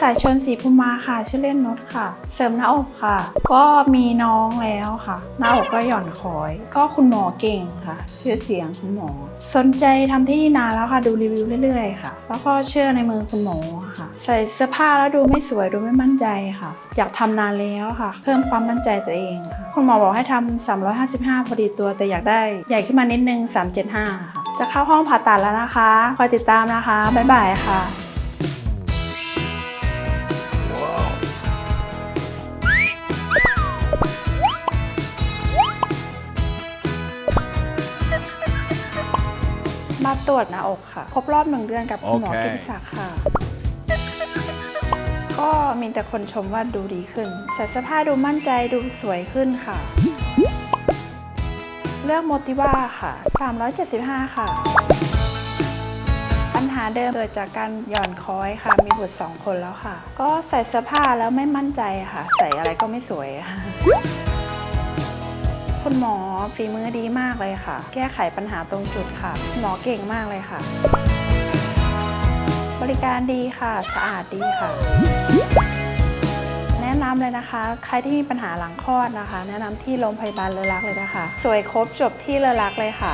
สายชนสีภูมาค่ะ ชื่อเล่นนุชค่ะ เสริมหน้าอกค่ะ ก็มีน้องแล้วค่ะ หน้าอกก็หย่อนคอย ก็คุณหมอเก่งค่ะ ชื่อเสียงคุณหมอ สนใจทำที่นานแล้วค่ะ ดูรีวิวเรื่อยๆค่ะ แล้วก็เชื่อในมือคุณหมอค่ะ ใส่เสื้อผ้าแล้วดูไม่สวยดูไม่มั่นใจค่ะ อยากทำนานแล้วค่ะ เพิ่มความมั่นใจตัวเองค่ะ คุณหมอบอกให้ทำ355 พอดีตัว แต่อยากได้ใหญ่ขึ้นมานิดนึง 375 ค่ะ จะเข้าห้องผ่าตัดแล้วนะคะ คอยติดตามนะคะ บ๊ายบายค่ะ มาตรวจหน้าอกค่ะ ครบรอบหนึ่งเดือนกับคุณหมอโอเคกิติศักดิ์ค่ะ ก็มีแต่คนชมว่าดูดีขึ้นใส่เสื้อผ้าดูมั่นใจดูสวยขึ้นค่ะ เลือกโมติว่าค่ะ 375 ค่ะ ปัญหาเดิมเกิดจากการหย่อนคอยค่ะ มีบุตรสองคนแล้วค่ะ ก็ใส่เสื้อผ้าแล้วไม่มั่นใจค่ะ ใส่อะไรก็ไม่สวยค่ะ คุณหมอฝีมือดีมากเลยค่ะ แก้ไขปัญหาตรงจุดค่ะ หมอเก่งมากเลยค่ะ บริการดีค่ะ สะอาดดีค่ะ แนะนำเลยนะคะ ใครที่มีปัญหาหลังคลอดนะคะ แนะนำที่โรงพยาบาลเลอรักเลยนะคะ สวยครบจบที่เลอรักเลยค่ะ